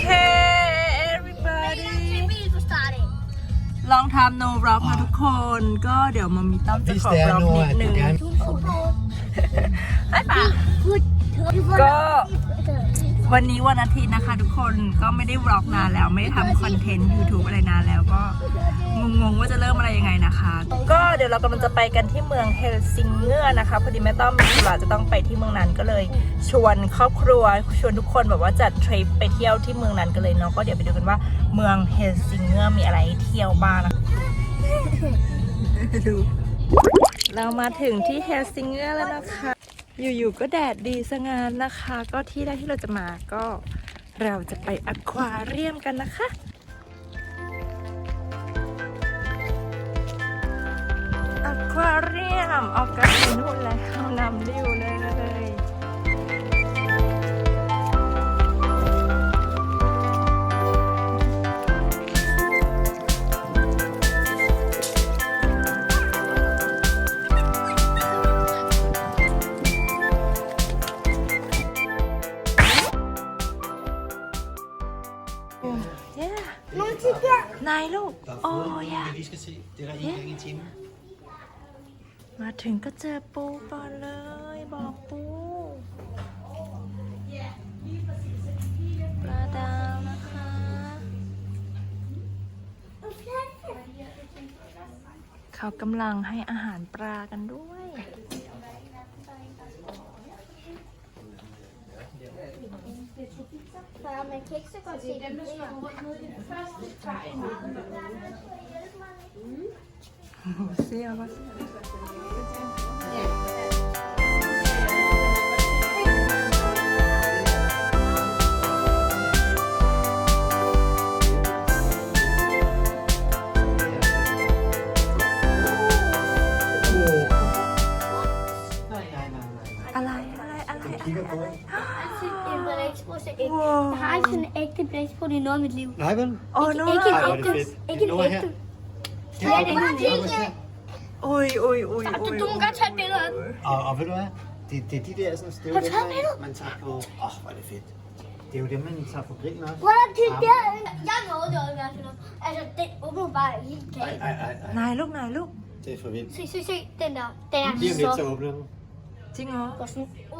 เค everybody ลองทำ no vlog นะทุกคน ก็เดี๋ยวมามีต้อมจะขอ vlog นิดนึงให้ป่ะ ก็ วันนี้วันอาทิตย์นะคะทุกคนก็ไม่ได้วล็อกนานแล้ว ไม่ได้ทำคอนเทนต์ YouTube อะไรนานแล้วก็งงๆว่าจะเริ่มอะไรยังไงนะคะ ก็เดี๋ยวเรากำลังจะไปกันที่เมืองเฮลซิงเกอร์นะคะพอดีแม่ต้อมมีธุระจะต้องไปที่เมืองนั้นก็เลย ชวนครอบครัวชวนทุกคนแบบว่าจัดทริปไปเที่ยวที่เมืองนั้นกันเลยเนาะก็เดี๋ยวไปดูกันว่าเมืองเฮลซิงเกอร์มีอะไรให้เที่ยวบ้างนะเรามาถึงที่เฮลซิงเกอร์แล้วนะคะ อยู่ๆก็แดดดีสงานนะคะ ก็ที่แรกที่เราจะมาก็เราจะไปอควาเรียมกันนะคะอควาเรียมออกกันนู่นแล้วนำดิวเลย er der en gang i timen. มาถึงก็เจอปูก่อนเลย บอกปูปลาดาวนะคะ เขากำลังให้อาหารปลากันด้วย Far, man kan ikke så godt se dem, der slår rundt ned i den første far i midten. Mm. Se, jeg også. Ja. Ægte blæksprutte i noget af mit liv. Nej, vel? โอ้โน Ikke en Ej, hvor er det ægte. fedt. Ikke en Nu er her. ægte. Ja, det er og- helt og- det. อุ้ยอุ้ยอุ้ย Du, อุ้ย du må godt tage et billede af den. Og, og ved du hvad? Det, det er de der sådan støv, Har du taget billede? man tager på... Åh, oh, hvor er det fedt. Det er jo dem, man tager på grillen også. Prøv at kigge der. Jeg nåede det også i hvert fald. Altså, den åbner bare helt Ej, galt. ej, ej, ej. นายลูกนายลูก Det er for vildt. Se, se, se. Den der. Den er Lige om lidt, så så... åbner den. จริงเหรอ Og sådan... Åh.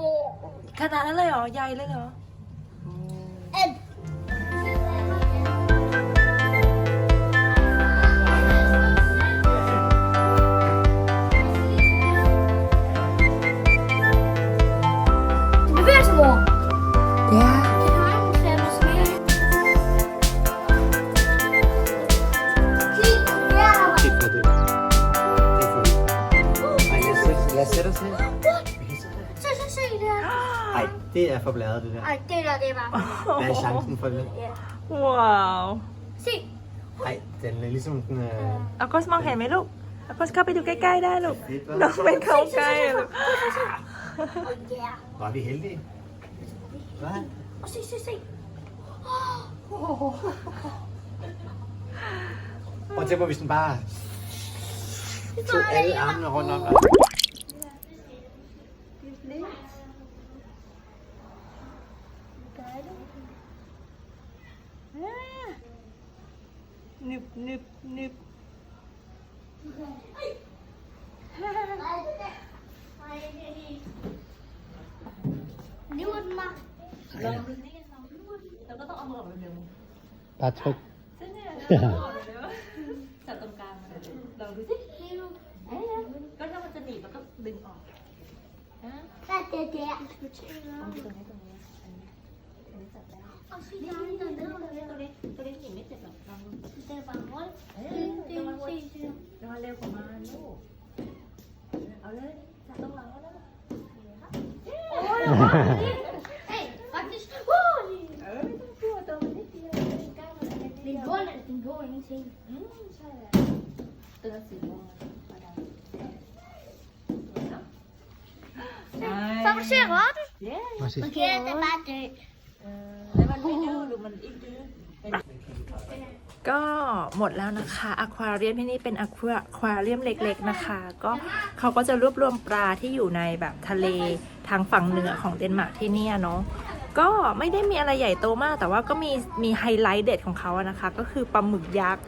Det er for bladet, det der. Ej, det der, det var. Hvad er chancen for det? Ja. ว้าว Se. Ej, den er ligesom den... Øh... อากอสมองเห็นไหมลูกอากอสเข้าไปดูใกล้ๆได้ลูก fedt, hva'? น้องไม่เข้าใกล้อะลูก Ja. Var vi heldige? Hvad? Og se, se, se. Prøv at tænke på, hvis den bare Det tog var alle det, armene rundt om dig. นึบนึบนึบ Nu er den mig. Bare tryk. จับตรงกลางมาเลยลองดูสิ Nu. ก็ถ้ามันจะหนีบแล้วก็ดึงออก Hvad er det der? ตรงนี้ตรงนี้อันนี้อันนี้ จับได้ Og se, der er en der nede. ตัวนี้ตัวนี้หนีบไม่เจ็บหรอกลองดู Det er bare rundt. เออ Det ระวัง er se, se. ระวังเร็วกว่ามาลูกเอาเลยจับตรงหลังแล้วนะ Hey, faktisk. Uh, เออไม่ต้องกลัวตัวมันนิดเดียวกล้ามันเล็ก Den går, den går ingenting. อืมใช่แล้วเตือนสีม่วงมาได้ Så du ser rotten? เย้ Må jeg se. Okay, den er ก็หมดแล้วนะคะอควาเรียมที่นี่เป็นอควาเรียมเล็กๆนะคะ ก็เขาก็จะรวบรวมปลาที่อยู่ในแบบทะเลทางฝั่งเหนือของเดนมาร์กที่นี่เนาะก็ไม่ได้มีอะไรใหญ่โตมาก แต่ว่าก็มีมีไฮไลท์เด็ดของเขาอะนะคะ ก็คือปลาหมึกยักษ์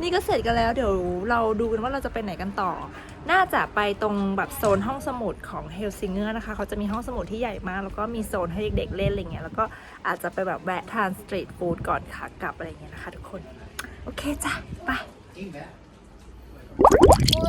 นี่ก็เสร็จกันแล้ว เดี๋ยวเราดูกันว่าเราจะไปไหนกันต่อ น่าจะไปตรงแบบโซนห้องสมุดของเฮลซิงเกอร์นะคะ เขาจะมีห้องสมุดที่ใหญ่มาก แล้วก็มีโซนให้เด็กๆเล่นอะไรเงี้ย แล้วก็อาจจะไปแบบแวะทานสตรีทฟู้ดก่อนค่ะกลับอะไรเงี้ยนะคะทุกคน โอเคจ้ะ ไปก็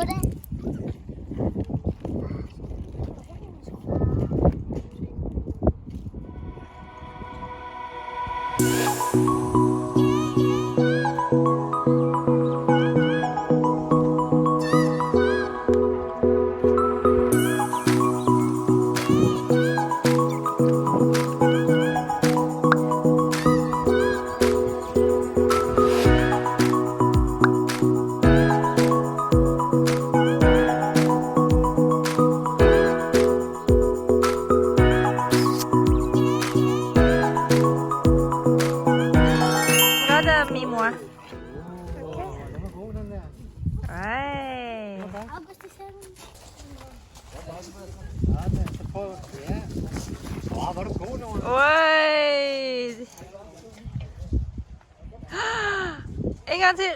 en gang til.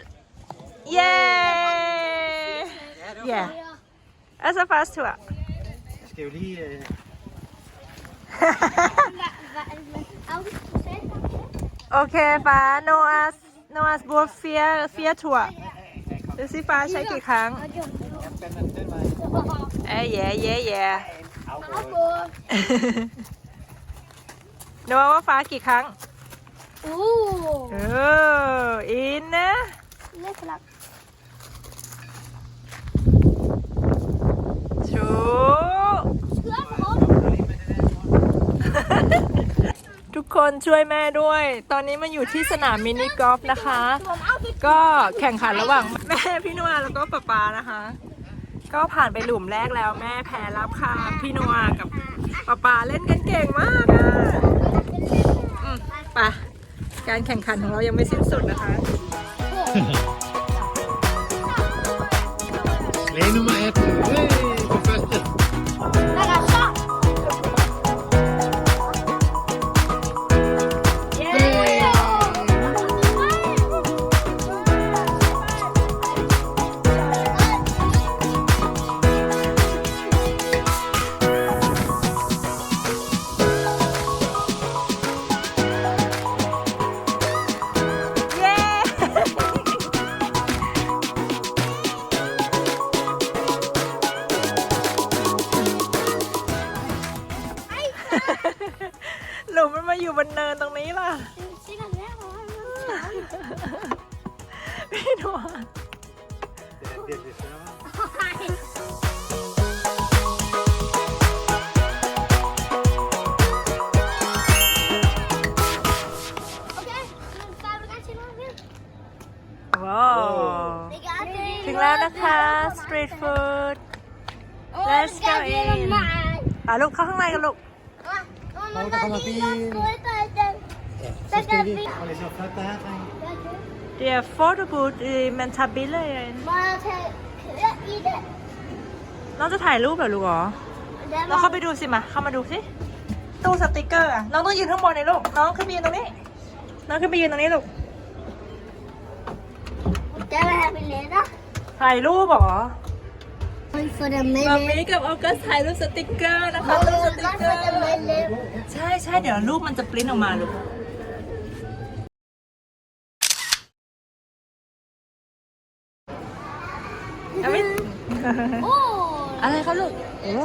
Yeah! Yeah. Altså fast tur. Jeg skal jo lige... Øh... August is in. Okay, far. Noahs, Noahs bruger fire, fire tur. Det vil sige, far ใช้กี่ครั้ง Den, den, den vej. เอ้ ย yeah, yeah, yeah. Afgå. โนว่าฟ้ากี่ครั้ง Uh. เอออินนะ Lidt for langt. ชู Skyd op for hårdt. ทุกคนช่วยแม่ด้วย ตอนนี้มาอยู่ที่สนามมินิกอล์ฟนะคะ ก็แข่งขันระหว่างแม่พี่นัวแล้วก็ป๊าป๊านะคะ ก็ผ่านไปหลุมแรกแล้วแม่แพ้รับค่ะพี่นัวกับป๊าป๊าเล่นกันเก่งมากอะอืมไป การแข่งขันของเรายังไม่สิ้นสุดนะคะ Læge nummer 18. Hey, พี่หนัว Det er virkelig større. Okay, men far, vil du gerne sige noget mere? ว้าว Det gør det. ถึงแล้วนะคะ สตรีทฟู้ด Let's go in อะลูกเข้าข้างในกันลูก Åh, der kommer bil. Ja, så skal vi lige... Og det er Det er fotobooth øh, man tager billeder herinde Må jeg tage køre i det? น้องจะถ่ายรูปเหรอลูกเหรอ Lad เราเข้าไปดูสิมาเข้ามาดูสิตู้สติกเกอร์อะน้องต้องยืนข้างบนเลยลูกน้องขึ้นไปยืนตรงนี้ น้องขึ้นไปยืนตรงนี้ลูก Jeg vil have billetter. ถ่ายรูปเหรอ Få dem med มา lidt. มีกับออกัสถ่ายรูปสติกเกอร์นะคะ Jeg ตู้ส vil ติก godt เกอ få ร์ dem med lidt. ใช่ใช่เดี๋ยวรูปมันจะปริ้นออกมาลูกเอาไหม Oh. อะไรครับลูก โอ้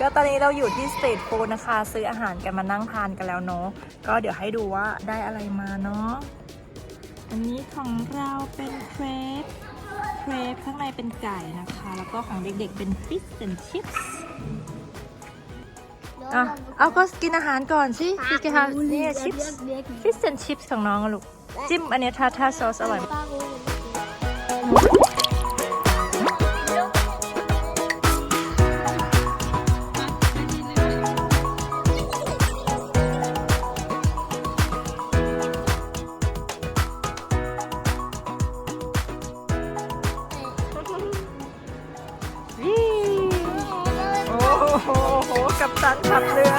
ก็ตอนนี้เราอยู่ที่สตรีทฟู้ดนะคะ ซื้ออาหารกันมานั่งทานกันแล้วเนาะก็เดี๋ยวให้ดูว่าได้อะไรมาเนาะอันนี้ของเราเป็นเครปเครปข้างในเป็นไก่นะคะ แล้วก็ของเด็กๆเป็นฟิชแอนชิพส์อะเอาก็กินอาหารก่อนสิกินอาหารนี่ชิปส์ฟิชแอนชิพส์ของน้องอะลูกจิ้มอันนี้ทาทาซอสอร่อย โห กับตันขับเรือ